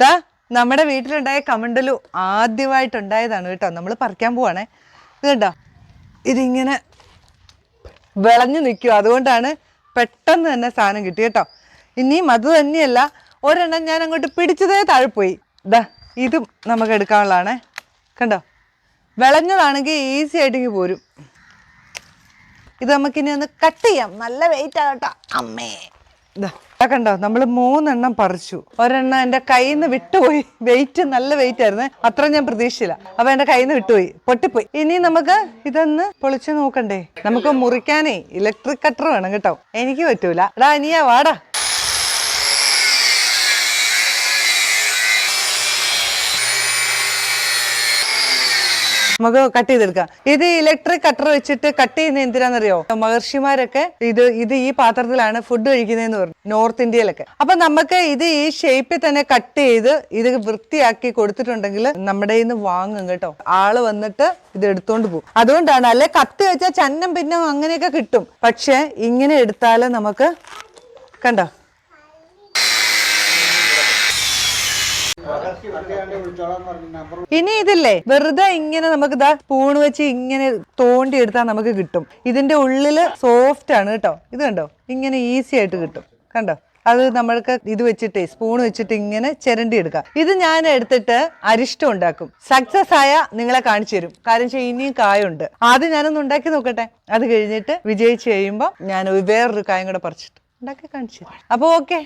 ദാ നമ്മുടെ വീട്ടിലുണ്ടായ കമണ്ടലു ആദ്യമായിട്ടുണ്ടായതാണ് കേട്ടോ. നമ്മൾ പറിക്കാൻ പോവാണേ. ഇത് കണ്ടോ ഇതിങ്ങനെ വിളഞ്ഞു നിൽക്കും അതുകൊണ്ടാണ് പെട്ടെന്ന് തന്നെ സാധനം കിട്ടി കേട്ടോ. ഇനിയും അത് തന്നെയല്ല ഒരെണ്ണം ഞാൻ അങ്ങോട്ട് പിടിച്ചതേ താഴെ പോയി ഇതാ ഇതും നമുക്ക് എടുക്കാനുള്ളതാണേ. കണ്ടോ? വിളഞ്ഞതാണെങ്കിൽ ഈസി ആയിട്ട് ഇങ്ങ് പോരും. ഇത് നമുക്കിനി ഒന്ന് കട്ട് ചെയ്യാം. നല്ല വെയിറ്റ് ആകട്ടോ അമ്മേ. കണ്ടോ നമ്മൾ മൂന്നെണ്ണം പറിച്ചു. ഒരെണ്ണം എന്റെ കയ്യിൽ നിന്ന് വിട്ടുപോയി. വെയിറ്റ് നല്ല വെയിറ്റ് ആയിരുന്നു. അത്ര ഞാൻ പ്രതീക്ഷിച്ചില്ല. അപ്പൊ എന്റെ കയ്യിൽ നിന്ന് വിട്ടുപോയി. പൊട്ടിപ്പോയി. ഇനി നമുക്ക് ഇതൊന്ന് പൊളിച്ചു നോക്കണ്ടേ? നമുക്ക് മുറിക്കാനേ ഇലക്ട്രിക് കട്ടർ വേണം കേട്ടോ. എനിക്ക് പറ്റൂല. എടാ ഇനിയാ വാടാ. നമുക്ക് കട്ട് ചെയ്തെടുക്കാം ഇത് ഇലക്ട്രിക് കട്ടർ വെച്ചിട്ട് കട്ട് ചെയ്യുന്ന എന്തിനാണെന്നറിയോ? മഹർഷിമാരൊക്കെ ഇത് ഇത് ഈ പാത്രത്തിലാണ് ഫുഡ് കഴിക്കുന്നതെന്ന് പറഞ്ഞു നോർത്ത് ഇന്ത്യയിലൊക്കെ അപ്പൊ നമുക്ക് ഇത് ഈ ഷേപ്പിൽ തന്നെ കട്ട് ചെയ്ത് ഇത് വൃത്തിയാക്കി കൊടുത്തിട്ടുണ്ടെങ്കിൽ നമ്മുടെ ഇന്ന് വാങ്ങും കേട്ടോ. ആൾ വന്നിട്ട് ഇത് എടുത്തോണ്ട് പോകും. അതുകൊണ്ടാണ് അല്ലെ കത്തി വെച്ചാൽ ചന്നം പിന്നെ അങ്ങനെയൊക്കെ കിട്ടും. പക്ഷെ ഇങ്ങനെ എടുത്താൽ നമുക്ക് കണ്ടോ? ഇനി ഇതില്ലേ? വെറുതെ ഇങ്ങനെ നമുക്ക് ഇതാ സ്പൂൺ വെച്ച് ഇങ്ങനെ തോണ്ടി എടുത്താൽ നമുക്ക് കിട്ടും. ഇതിന്റെ ഉള്ളിൽ സോഫ്റ്റ് ആണ് കേട്ടോ. ഇത് കണ്ടോ? ഇങ്ങനെ ഈസി ആയിട്ട് കിട്ടും. കണ്ടോ? അത് നമ്മൾക്ക് ഇത് വെച്ചിട്ട് സ്പൂൺ വെച്ചിട്ട് ഇങ്ങനെ ചിരണ്ടി എടുക്കാം. ഇത് ഞാൻ എടുത്തിട്ട് അരിഷ്ടം ഉണ്ടാക്കും. സക്സസ് ആയ നിങ്ങളെ കാണിച്ചു തരും. കാര്യം വെച്ചാൽ ഇനിയും കായുണ്ട്. ആദ്യം ഞാനൊന്ന് ഉണ്ടാക്കി നോക്കട്ടെ. അത് കഴിഞ്ഞിട്ട് വിജയിച്ച് കഴിയുമ്പോൾ ഞാൻ വേറൊരു കായം കൂടെ പറിച്ചിട്ട് ഉണ്ടാക്കി കാണിച്ചു തരും. അപ്പോൾ ഓക്കെ